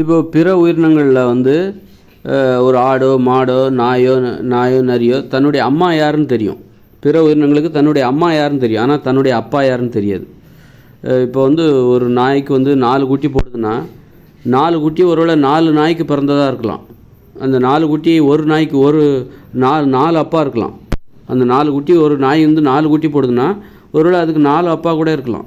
இப்போ பிற உயிரினங்களில் வந்து ஒரு ஆடோ மாடோ நாயோ நாயோ நரியோ தன்னுடைய அம்மா யாருன்னு தெரியும். பிற உயிரினங்களுக்கு தன்னுடைய அம்மா யாருன்னு தெரியும். ஆனால் தன்னுடைய அப்பா யாருன்னு தெரியாது. இப்போ வந்து ஒரு நாய்க்கு வந்து நாலு குட்டி போடுதுன்னா நாலு குட்டி ஒருவேளை நாலு நாய்க்கு பிறந்ததாக இருக்கலாம். அந்த நாலு குட்டி ஒரு நாய்க்கு ஒரு நாலு நாலு அப்பா இருக்கலாம். அந்த நாலு குட்டி ஒரு நாய் வந்து நாலு குட்டி போடுதுன்னா ஒருவேளை அதுக்கு நாலு அப்பா கூட இருக்கலாம்.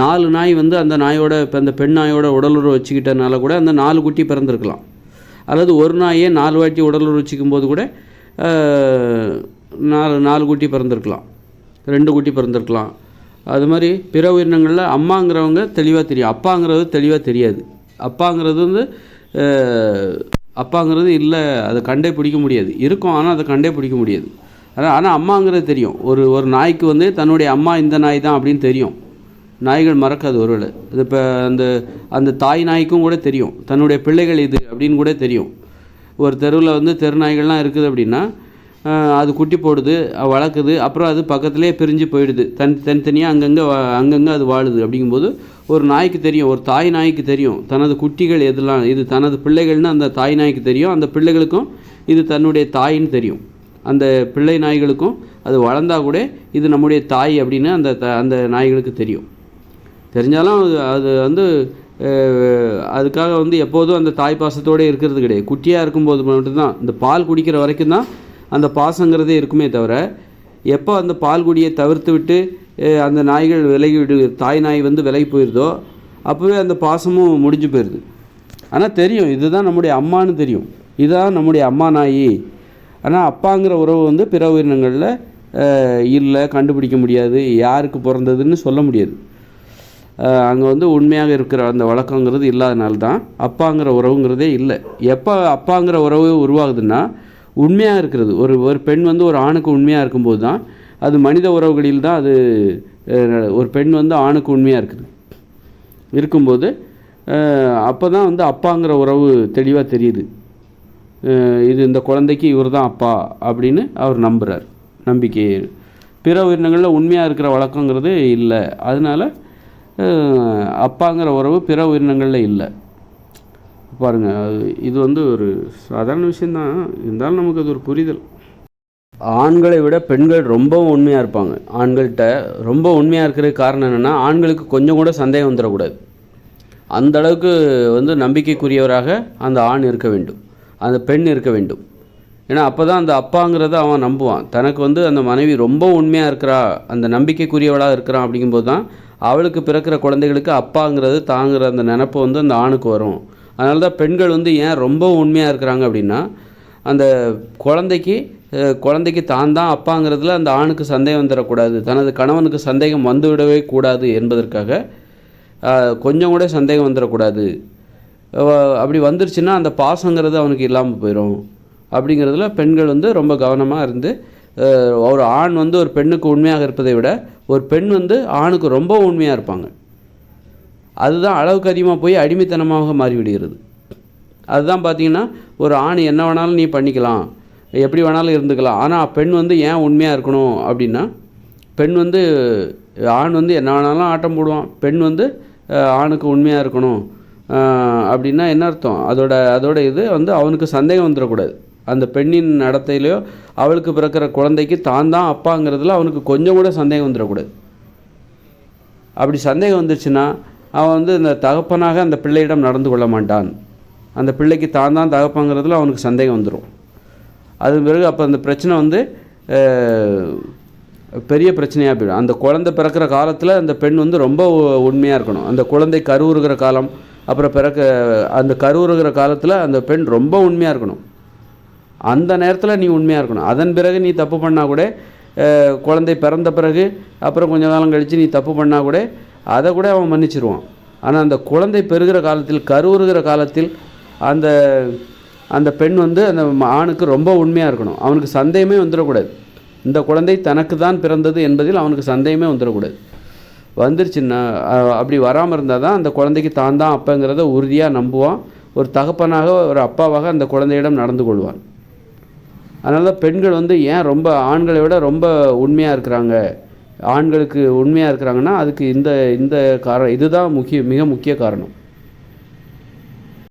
நாலு நாய் வந்து அந்த நாயோட இப்போ அந்த பெண் நாயோட உடலுறவு வச்சுக்கிட்டனால கூட அந்த நாலு குட்டி பிறந்திருக்கலாம். அல்லது ஒரு நாயே நாலு வாட்டி உடலுறவு வச்சுக்கும் போது கூட நாலு நாலு குட்டி பிறந்திருக்கலாம். ரெண்டு குட்டி பிறந்திருக்கலாம். அது மாதிரி பிற உயிரினங்களில் அம்மாங்கிறவங்க தெளிவாக தெரியும். அப்பாங்கிறது தெளிவாக தெரியாது. அப்பாங்கிறது வந்து அப்பாங்கிறது இல்லை அதை கண்டே பிடிக்க முடியாது. இருக்கும் ஆனால் அதை கண்டே பிடிக்க முடியாது. ஆனால் ஆனால் அம்மாங்கிறது தெரியும். ஒரு ஒரு நாய்க்கு வந்து தன்னுடைய அம்மா இந்த நாய் தான் அப்படின்னு தெரியும். நாய்கள் மறக்காது ஒருவேளை இது இப்போ அந்த அந்த தாய் நாய்க்கும் கூட தெரியும். தன்னுடைய பிள்ளைகள் இது அப்படின்னு கூட தெரியும். ஒரு தெருவில் வந்து தெரு நாய்கள்லாம் இருக்குது அப்படின்னா அது குட்டி போடுது வளர்க்குது அப்புறம் அது பக்கத்துலேயே பிரிஞ்சு போயிடுது. தனி தனித்தனியாக அங்கங்கே அங்கங்கே அது வாழுது. அப்படிங்கும்போது ஒரு நாய்க்கு தெரியும் ஒரு தாய் நாய்க்கு தெரியும். தனது குட்டிகள் எதெல்லாம் இது தனது பிள்ளைகள்னு அந்த தாய் நாய்க்கு தெரியும். அந்த பிள்ளைகளுக்கும் இது தன்னுடைய தாயின்னு தெரியும். அந்த பிள்ளை நாய்களுக்கும் அது வளர்ந்தா கூட இது நம்முடைய தாய் அப்படின்னு அந்த த அந்த நாய்களுக்கு தெரியும். தெரிஞ்சாலும் அது அது வந்து அதுக்காக வந்து எப்போதும் அந்த தாய் பாசத்தோடு இருக்கிறது கிடையாது. குட்டியாக இருக்கும்போது மட்டும்தான். இந்த பால் குடிக்கிற வரைக்கும் தான் அந்த பாசங்கிறதே இருக்குமே தவிர எப்போ அந்த பால் குடியை தவிர்த்து விட்டு அந்த நாய்கள் விலகி விடு தாய் நாய் வந்து விலகி போயிடுதோ அப்போவே அந்த பாசமும் முடிஞ்சு போயிடுது ஆனால் தெரியும் இதுதான் நம்முடைய அம்மான்னு தெரியும். இதுதான் நம்முடைய அம்மா நாய். ஆனால் அப்பாங்கிற உறவு வந்து பிற உயிரினங்களில் இல்லை கண்டுபிடிக்க முடியாது யாருக்கு பிறந்ததுன்னு சொல்ல முடியாது. அங்கே வந்து உண்மையாக இருக்கிற அந்த வழக்கங்கிறது இல்லாதனால தான் அப்பாங்கிற உறவுங்கிறதே இல்லை. எப்போ அப்பாங்கிற உறவு உருவாகுதுன்னா உண்மையாக இருக்கிறது. ஒரு ஒரு பெண் வந்து ஒரு ஆணுக்கு உண்மையாக இருக்கும்போது தான் அது மனித உறவுகளில் தான் அது ஒரு பெண் வந்து ஆணுக்கு உண்மையாக இருக்குது. இருக்கும்போது அப்போ தான் வந்து அப்பாங்கிற உறவு தெளிவாக தெரியுது. இது இந்த குழந்தைக்கு இவர் தான் அப்பா அப்படின்னு அவர் நம்புகிறார் நம்பிக்கை பிற உயிரினங்களில் உண்மையாக இருக்கிற வழக்கங்கிறது இல்லை. அதனால அப்பாங்கிற உறவு பிற உயிரினங்களில் இல்லை. பாருங்கள் அது- இது வந்து ஒரு சாதாரண விஷயந்தான் இருந்தாலும் நமக்கு அது ஒரு புரிதல். ஆண்களை விட பெண்கள் ரொம்பவும் உண்மையாக இருப்பாங்க. ஆண்கள்கிட்ட ரொம்ப உண்மையாக இருக்கிறதுக்கு காரணம் என்னென்னா ஆண்களுக்கு கொஞ்சம் கூட சந்தேகம் வந்துடக்கூடாது. அந்த அளவுக்கு வந்து நம்பிக்கைக்குரியவராக அந்த ஆண் இருக்க வேண்டும். அந்த பெண் இருக்க வேண்டும். ஏன்னா அப்போ தான் அந்த அப்பாங்கிறத அவன் நம்புவான். தனக்கு வந்து அந்த மனைவி ரொம்ப உண்மையாக இருக்கிறா அந்த நம்பிக்கைக்குரியவளாக இருக்கிறான் அப்படிங்கும்போது தான் அவளுக்கு பிறக்கிற குழந்தைகளுக்கு அப்பாங்கிறது தாங்கிற அந்த நினப்பு வந்து அந்த ஆணுக்கு வரும். அதனால தான் பெண்கள் வந்து ஏன் ரொம்ப உண்மையாக இருக்கிறாங்க அப்படின்னா அந்த குழந்தைக்கு குழந்தைக்கு தான் தான் அப்பாங்கிறதுல அந்த ஆணுக்கு சந்தேகம் வந்துடக்கூடாது தனது கணவனுக்கு சந்தேகம் வந்துவிடவே கூடாது என்பதற்காக கொஞ்சம் கூட சந்தேகம் வந்துடக்கூடாது அப்படி வந்துருச்சுன்னா அந்த பாசங்கிறது அவனுக்கு இல்லாமல் போயிடும் அப்படிங்கிறதுல பெண்கள் வந்து ரொம்ப கவனமாக இருந்து ஒரு ஆண் வந்து ஒரு பெண்ணுக்கு உண்மையாக இருப்பதை விட ஒரு பெண் வந்து ஆணுக்கு ரொம்ப உண்மையாக இருப்பாங்க. அதுதான் அளவுக்கு அதிகமாக போய் அடிமைத்தனமாக மாறிவிடுகிறது. அதுதான் பார்த்தீங்கன்னா ஒரு ஆண் என்ன வேணாலும் நீ பண்ணிக்கலாம். எப்படி வேணாலும் இருந்துக்கலாம். ஆனால் பெண் வந்து ஏன் உண்மையாக இருக்கணும் அப்படின்னா பெண் வந்து ஆண் வந்து என்ன வேணாலும் ஆட்டம் போடுவான். பெண் வந்து ஆணுக்கு உண்மையாக இருக்கணும். அப்படின்னா என்ன அர்த்தம்? அதோட அதோட இது வந்து அவனுக்கு சந்தேகம் வந்துடக்கூடாது. அந்த பெண்ணின் நடத்தையிலையோ அவளுக்கு பிறக்கிற குழந்தைக்கு தான் தான் அப்பாங்கிறதுல அவனுக்கு கொஞ்சம் கூட சந்தேகம் வந்துடக்கூடாது. அப்படி சந்தேகம் வந்துருச்சுன்னா அவன் வந்து இந்த தகப்பனாக அந்த பிள்ளையிடம் நடந்து கொள்ள மாட்டான். அந்த பிள்ளைக்கு தான் தான் தகப்பங்கிறதுல அவனுக்கு சந்தேகம் வந்துடும் அது பிறகு அப்போ அந்த பிரச்சனை வந்து பெரிய பிரச்சனையாக போயிடும். அந்த குழந்தை பிறக்கிற காலத்தில் அந்த பெண் வந்து ரொம்ப உண்மையாக இருக்கணும். அந்த குழந்தை கருவுறுகிற காலம் அப்புறம் பிறக்க அந்த கருவுறுகிற காலத்தில் அந்த பெண் ரொம்ப உண்மையாக இருக்கணும். அந்த நேரத்தில் நீ உண்மையாக இருக்கணும். அதன் பிறகு நீ தப்பு பண்ணால் கூட குழந்தை பிறந்த பிறகு அப்புறம் கொஞ்ச காலம் கழித்து நீ தப்பு பண்ணால் கூட அதை கூட அவன் மன்னிச்சிருவான். ஆனால் அந்த குழந்தை பெறுகிற காலத்தில் கருவுறுகிற காலத்தில் அந்த அந்த பெண் வந்து அந்த ஆணுக்கு ரொம்ப உண்மையாக இருக்கணும். அவனுக்கு சந்தேகமே வந்துடக்கூடாது. இந்த குழந்தை தனக்கு தான் பிறந்தது என்பதில் அவனுக்கு சந்தேகமே வந்துடக்கூடாது. வந்துருச்சுன்னா அப்படி வராமல் இருந்தால் தான் அந்த குழந்தைக்கு தான் தான் அப்பங்கிறத உறுதியாக நம்புவான். ஒரு தகப்பனாக ஒரு அப்பாவாக அந்த குழந்தையிடம் நடந்து கொள்வான். அதனால தான் பெண்கள் வந்து ஏன் ரொம்ப ஆண்களை விட ரொம்ப உண்மையாக இருக்கிறாங்க? ஆண்களுக்கு உண்மையாக இருக்கிறாங்கன்னா அதுக்கு இந்த இந்த காரணம் இதுதான் முக்கிய மிக முக்கிய காரணம்.